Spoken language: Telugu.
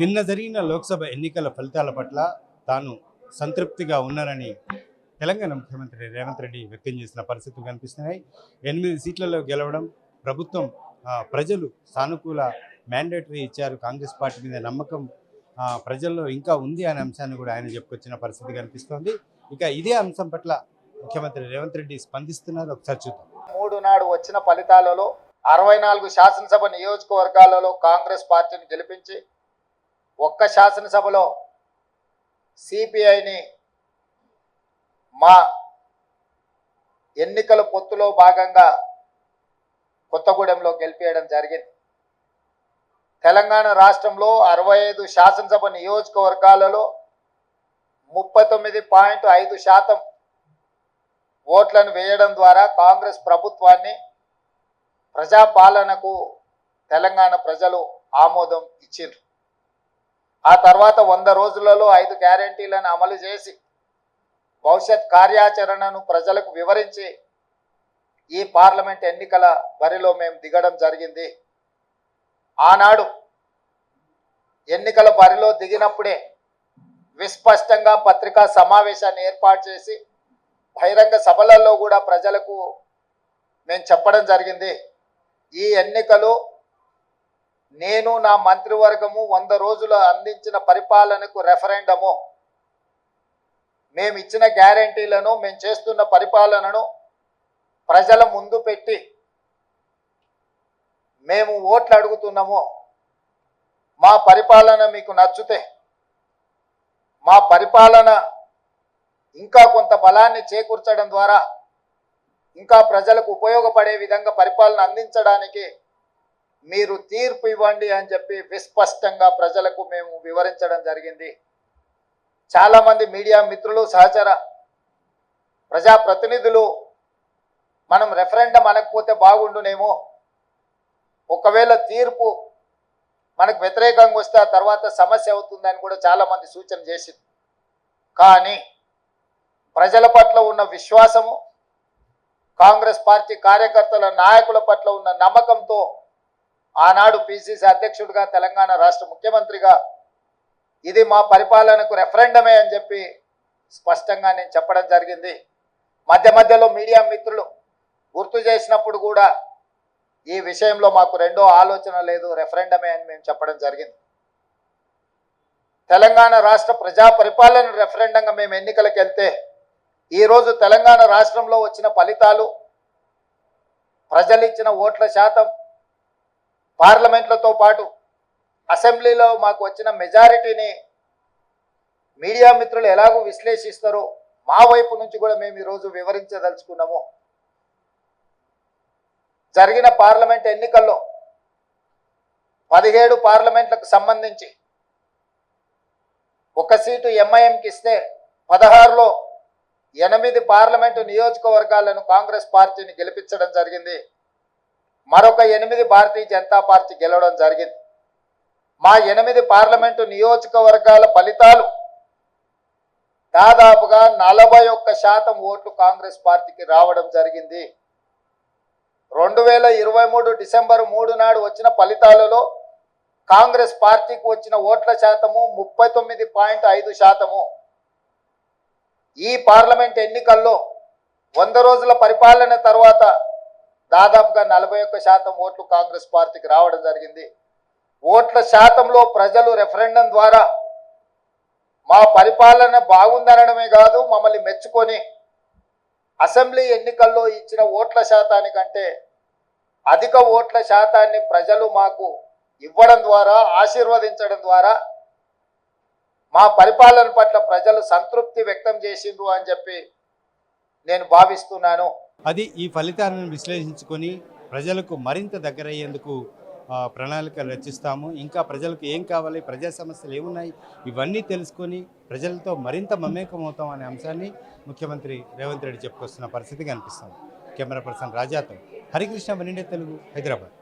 నిన్న జరిగిన లోక్సభ ఎన్నికల ఫలితాల పట్ల తాను సంతృప్తిగా ఉన్నానని తెలంగాణ ముఖ్యమంత్రి రేవంత్ రెడ్డి వ్యక్తం చేసిన పరిస్థితులు కనిపిస్తున్నాయి. ఎనిమిది సీట్లలో గెలవడం ప్రభుత్వం ప్రజలు సానుకూల మ్యాండేటరీ ఇచ్చారు. కాంగ్రెస్ పార్టీ మీద నమ్మకం ప్రజల్లో ఇంకా ఉంది అనే అంశాన్ని కూడా ఆయన చెప్పుకొచ్చిన పరిస్థితి కనిపిస్తోంది. ఇక ఇదే అంశం పట్ల ముఖ్యమంత్రి రేవంత్ రెడ్డి స్పందిస్తున్నారు. ఒకసారి చూద్దాం. మూడు నాడు వచ్చిన ఫలితాలలో అరవై నాలుగు శాసనసభ నియోజకవర్గాలలో కాంగ్రెస్ పార్టీని గెలిపించి ఒక్క శాసనసభలో సిపిఐని మా ఎన్నికల పొత్తులో భాగంగా కొత్తగూడెంలో గెలిపేయడం జరిగింది. తెలంగాణ రాష్ట్రంలో అరవై ఐదు శాసనసభ నియోజకవర్గాలలో ముప్పై తొమ్మిది పాయింట్ ఐదు శాతం ఓట్లను వేయడం ద్వారా కాంగ్రెస్ ప్రభుత్వాన్ని ప్రజాపాలనకు తెలంగాణ ప్రజలు ఆమోదం ఇచ్చిండ్రు. ఆ తర్వాత వంద రోజులలో ఐదు గ్యారంటీలను అమలు చేసి భవిష్యత్ కార్యాచరణను ప్రజలకు వివరించి ఈ పార్లమెంట్ ఎన్నికల బరిలో మేము దిగడం జరిగింది. ఆనాడు ఎన్నికల బరిలో దిగినప్పుడే విస్పష్టంగా పత్రికా సమావేశాన్ని ఏర్పాటు చేసి బహిరంగ సభలలో కూడా ప్రజలకు మేము చెప్పడం జరిగింది. ఈ ఎన్నికలు నేను నా మంత్రివర్గము వంద రోజులు అందించిన పరిపాలనకు రెఫరెండము మేము ఇచ్చిన గ్యారంటీలను మేము చేస్తున్న పరిపాలనను ప్రజల ముందు పెట్టి మేము ఓట్లు అడుగుతున్నాము. మా పరిపాలన మీకు నచ్చితే మా పరిపాలన ఇంకా కొంత బలాన్ని చేకూర్చడం ద్వారా ఇంకా ప్రజలకు ఉపయోగపడే విధంగా పరిపాలన అందించడానికి మీరు తీర్పు ఇవ్వండి అని చెప్పి విస్పష్టంగా ప్రజలకు మేము వివరించడం జరిగింది. చాలామంది మీడియా మిత్రులు సహచర ప్రజాప్రతినిధులు మనం రెఫరెండం అనకపోతే బాగుండునేమో. ఒకవేళ తీర్పు మనకు వ్యతిరేకంగా వస్తే ఆ తర్వాత సమస్య అవుతుందని కూడా చాలామంది సూచన చేసింది. కానీ ప్రజల పట్ల ఉన్న విశ్వాసము కాంగ్రెస్ పార్టీ కార్యకర్తల నాయకుల పట్ల ఉన్న నమ్మకంతో ఆనాడు పిసిసి అధ్యక్షుడిగా తెలంగాణ రాష్ట్ర ముఖ్యమంత్రిగా ఇది మా పరిపాలనకు రెఫరెండమే అని చెప్పి స్పష్టంగా నేను చెప్పడం జరిగింది. మధ్య మధ్యలో మీడియా మిత్రులు గుర్తు చేసినప్పుడు కూడా ఈ విషయంలో మాకు రెండో ఆలోచన లేదు రెఫరెండమే అని మేము చెప్పడం జరిగింది. తెలంగాణ రాష్ట్ర ప్రజా పరిపాలన రెఫరెండంగా మేము ఎన్నికలకు వెళ్తే ఈరోజు తెలంగాణ రాష్ట్రంలో వచ్చిన ఫలితాలు ప్రజలు ఇచ్చిన ఓట్ల శాతం పార్లమెంట్లతో పాటు అసెంబ్లీలో మాకు వచ్చిన మెజారిటీని మీడియా మిత్రులు ఎలాగో విశ్లేషిస్తారో మా వైపు నుంచి కూడా మేము ఈరోజు వివరించదలుచుకున్నాము. జరిగిన పార్లమెంట్ ఎన్నికల్లో పదిహేడు పార్లమెంట్లకు సంబంధించి ఒక సీటు ఎంఐఎంకి ఇస్తే పదహారులో ఎనిమిది పార్లమెంటు నియోజకవర్గాలను కాంగ్రెస్ పార్టీని గెలిపించడం జరిగింది. మరొక ఎనిమిది భారతీయ జనతా పార్టీ గెలవడం జరిగింది. మా ఎనిమిది పార్లమెంటు నియోజకవర్గాల ఫలితాలు దాదాపుగా నలభై ఒక్క శాతం ఓట్లు కాంగ్రెస్ పార్టీకి రావడం జరిగింది. రెండు వేల ఇరవై మూడు డిసెంబర్ మూడు నాడు వచ్చిన ఫలితాలలో కాంగ్రెస్ పార్టీకి వచ్చిన ఓట్ల శాతము ముప్పై తొమ్మిది పాయింట్ ఐదు శాతము. ఈ పార్లమెంట్ ఎన్నికల్లో వంద రోజుల పరిపాలన తర్వాత దాదాపుగా నలభై ఒక్క శాతం ఓట్లు కాంగ్రెస్ పార్టీకి రావడం జరిగింది. ఓట్ల శాతంలో ప్రజలు రెఫరెండం ద్వారా మా పరిపాలన బాగుందనడమే కాదు మమ్మల్ని మెచ్చుకొని అసెంబ్లీ ఎన్నికల్లో ఇచ్చిన ఓట్ల శాతానికంటే అధిక ఓట్ల శాతాన్ని ప్రజలు మాకు ఇవ్వడం ద్వారా ఆశీర్వదించడం ద్వారా మా పరిపాలన పట్ల ప్రజలు సంతృప్తి వ్యక్తం చేసిండ్రు అని చెప్పి నేను భావిస్తున్నాను. అది ఈ ఫలితాలను విశ్లేషించుకొని ప్రజలకు మరింత దగ్గరయ్యేందుకు ఆ, ప్రణాళికలు రచిస్తాము. ఇంకా ప్రజలకు ఏం కావాలి ప్రజా సమస్యలు ఏమున్నాయి ఇవన్నీ తెలుసుకొని ప్రజలతో మరింత మమేకం అవుతాం అనే అంశాన్ని ముఖ్యమంత్రి రేవంత్ రెడ్డి చెప్పుకొస్తున్న పరిస్థితి కనిపిస్తుంది కెమెరా పర్సన్ రాజాతో హరికృష్ణ వనిండే తెలుగు హైదరాబాద్.